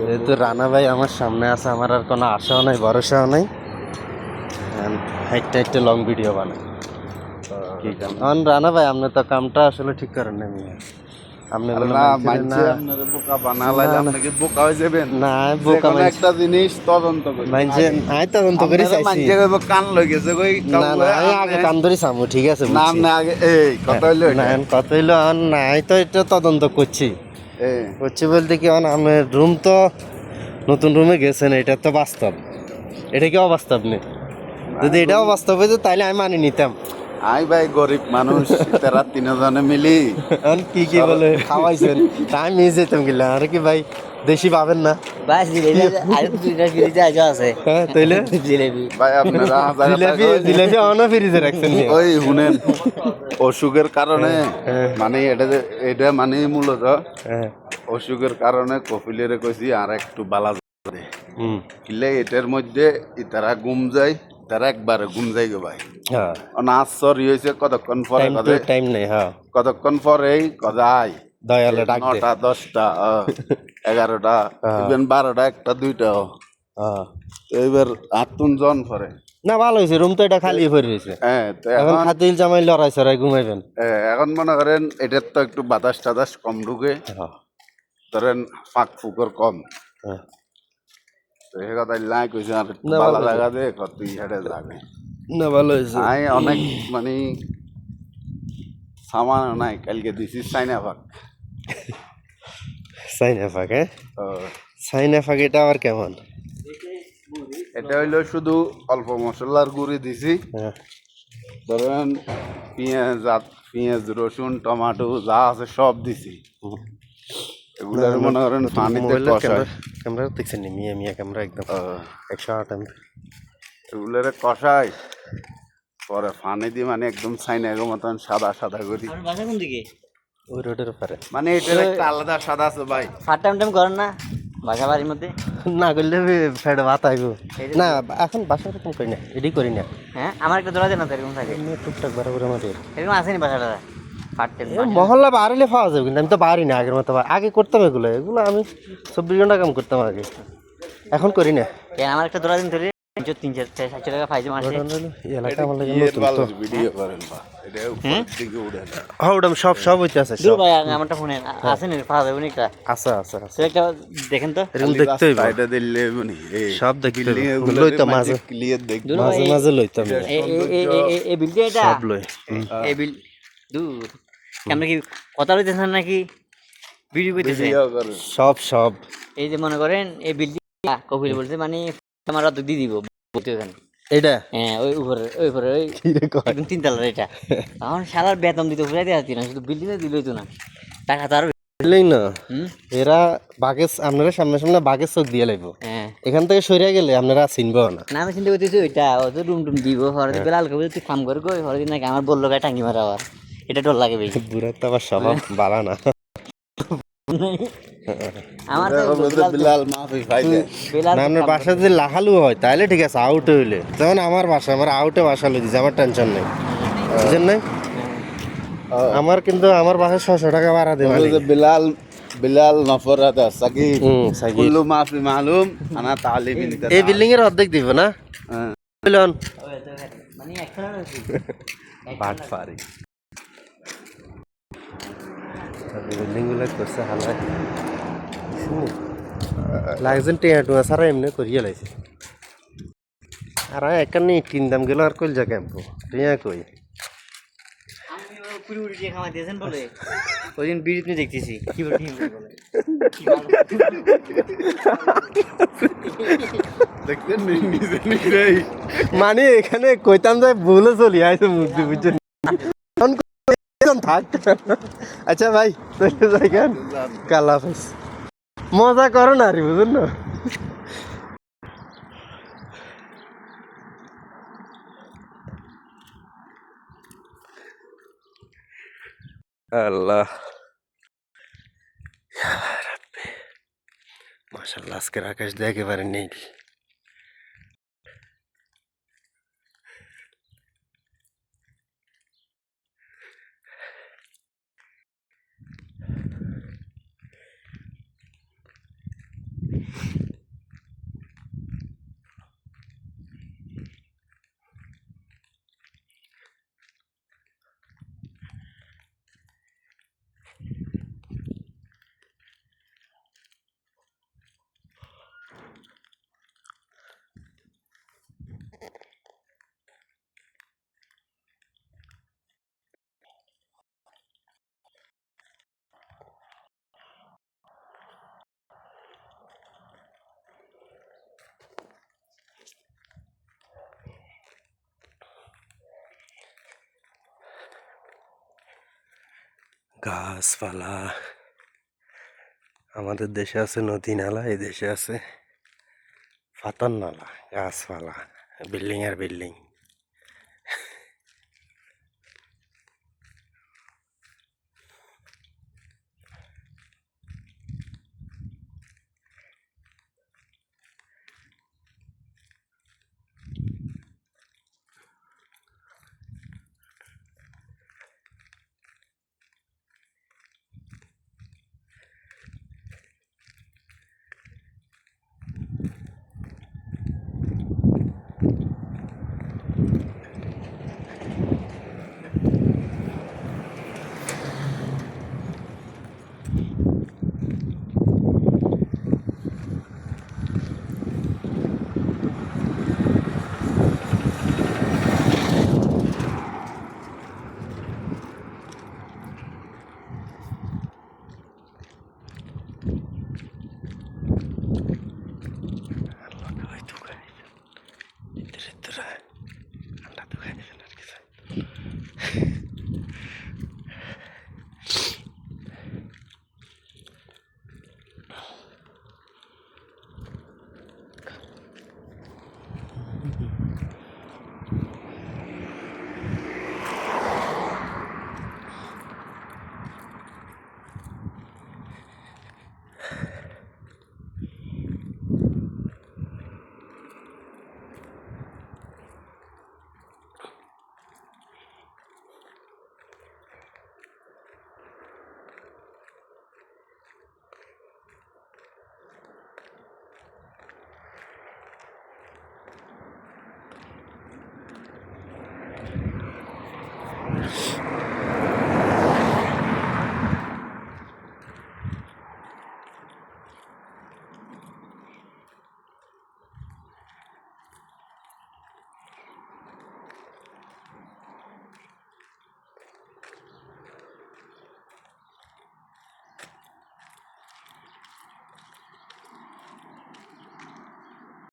যেহেতু রানা ভাই আমার সামনে আছে আমার আর কোনো আশাও নাই ভরসাও নাই। একটা একটা লং ভিডিও বানাই কি কাম? রানা ভাই আপনি তো কামটা আসলে ঠিক করেন না মিয়া। আপনি বলে না মানুষের মানছে না- আপনারা বোকা বানালাইলে আপনাকে বোকা হয়ে যাবেন। না বোকা একটা জিনিস তদন্ত করে। মানছে আই তদন্ত করে চাইছি। কান লই গেছে কই না না আমি আগে কান ধরি সামু ঠিক আছে নাম বুঝছি। না আগে এই কথা হইল না কথা হইল নাই তো এটা তদন্ত করছি। এই করছি বলতে কি আমার রুম তো নতুন রুমে গেছেন এটা তো বাস্তব। এটা কি অবাস্তব নেই যদি এটাও বাস্তব হইতো তাহলে আমি মানি নিতাম। আই ভাই গরিব মানুষ তারা তিনজনে মিলি। কি কি বলে খাওয়াইছেন তাই আমি যেতাম গেলাম। আর কি ভাই দেশি পাবেন না। বাস জিলেবি আরে দুইটা ফ্রিজে আজও আছে হ্যাঁ তাইলে? জিলেবি। ভাই আপনারা জিলেবি জিলেবি অন্য ফ্রিজে রাখছেন ওই শুনেন অসুখের কারণে হ্যাঁ। মানে এটা এটা মানে মূলত হ্যাঁ। অসুখের কারণে কপিলের কইছি আর একটু বালা করে। কিলে এটার মধ্যে তারা গুম যায় তারা একবারে ঘুম যায় গো ভাই। হ্যাঁ। সরি হয়েছে কতক্ষণ পরে টাইম নেই হ্যাঁ। কতক্ষণ পরেই কদাই দয়ালে নটা দশটা এগারোটা। ইভেন বারোটা একটা দুইটা তো এবার আতুন জন পরে না ভালো হয়েছে রুম তো এটা খালি হয়ে রয়েছে। হ্যাঁ তো এখন খাতিল জামাই লড়াই সরাই ঘুমাইবেন। হ্যাঁ, এখন মনে করেন এটার তো একটু বাতাস টাতাস কম ঢুকে। ধরেন ফাঁক ফুকর কম। হ্যাঁ। তো সে কথা নাই কইছে আর একটু না, বালা ভালো জায়গা দে কত হেঁটে যাবে। না ভালো হয়েছে। আই অনেক মানে সামান নাই কালকে দিছি চাইনা ফাঁক সাইনা ফাঁক হ্যাঁ তো সাইনা এটা আবার কেমন? এটা হইল শুধু অল্প মশলার গুঁড়ি দিছি। হ্যাঁ। ধরেন পেঁয়াজ পেঁয়াজ রসুন টমাটো যা আছে সব দিছি। এগুলো মনে করেন পানিতে ক্যামেরা দেখছেন নি? মিয়া মিয়া ক্যামেরা একদম একশো আট এগুলোরে কষাই পরে পানি দিয়ে মানে একদম সাইনাগো মতন সাদা সাদা করি। বাসা কোন দিকে? ওই রোডের পারে মানে এটার একটা আলাদা সাদা আছে ভাই। ফাট টাইম টাইম করেন না বাসা বাড়ির মধ্যে। না করলে ফেড ভাত আইব। না এখন বাসা এরকম করি না এডি করি না। হ্যাঁ আমার একটা জোড়া দেন না এরকম থাকে? টুকটাক বরাবর আমাদের। এরকম আসেনি বাসাটা? মহল্লা বাড়িলে পাওয়া যাবে কিন্তু আমি তো পারি না আগের মতো। আগে করতাম এগুলো এগুলো আমি চব্বিশ ঘণ্টা কাম করতাম আগে। এখন করি না। আমার একটা জোড়া দিন ধরে দেখেন তো। দেখতে সব দেখতে লইতাম মাঝে। মাঝে মাঝে লইতাম এই- বিলটা এটা? সব লই। এই বিল দূর। কি কথা বলতেছেন নাকি? ভিডিও সব সব। এই যে মনে করেন এই বিল্ডিং কপিল বলছে মানে দিয়ে দিব বলতে ওখানে এটা হ্যাঁ ওই উপরে ওই উপরে ওই একদম এটা। বেতন দিতে দেওয়া না শুধু দিলই তো না। টাকা তো আরও বুঝলেই না? এরা বাঘের আপনারা সামনে সামনে বাঘের চোখ দিয়ে লাগবো হ্যাঁ। এখান থেকে সরিয়ে গেলে আপনারা চিনবো না। না আমি চিনতে করতেছি ওইটা ও তো রুম টুম দিব হরদিন বেলাল কবে তুই কাম করে গই হরদিন নাকি আমার বলল গায়ে টাঙ্গি মারা আবার। এটা ডর লাগে বেশি। বুড়ার তো আবার স্বভাব বাড়া না। আমার বাসা যদি লাহালু হয় তাহলে ঠিক আছে আউট হইলে। যেমন আমার বাসা আমার আউটে বাসা লই দিছে আমার টেনশন নেই। বুঝছেন নাই? আমার কিন্তু আমার বাসায় ছশো টাকা ভাড়া দেবে বিলাল বিলাল নফরাত সাকি হুম কুল্লু মাফি মালুম আনা তালিবিন এই বিল্ডিং এর অর্ধেক দিব না? হ্যাঁ। মানে বাট পারি বিল্ডিংগুলো করছে হালাই লাগছেন টিয়া টুয়া সারা এমনি করিয়ে লাইছে। আর একান্নি তিন দাম গেল আর কইল যা ক্যাম্প টিয়া কই? ওই দিন দেখতেছি কি দেখছেন মানে এখানে কইতাম যে ভুলে চলি আইছে মুক্তি বুঝছেন? এখন থাক। আচ্ছা ভাই কেন কালা হাফেজ। মজা করো না রে, বুঝুন না। আল্লাহ। মাশাল্লাহ আজকের আকাশ দিয়ে একেবারে নেই গাছপালা আমাদের দেশে আছে নদী নালা, এই দেশে আছে ফাতার নালা গাছপালা বিল্ডিং আর বিল্ডিং।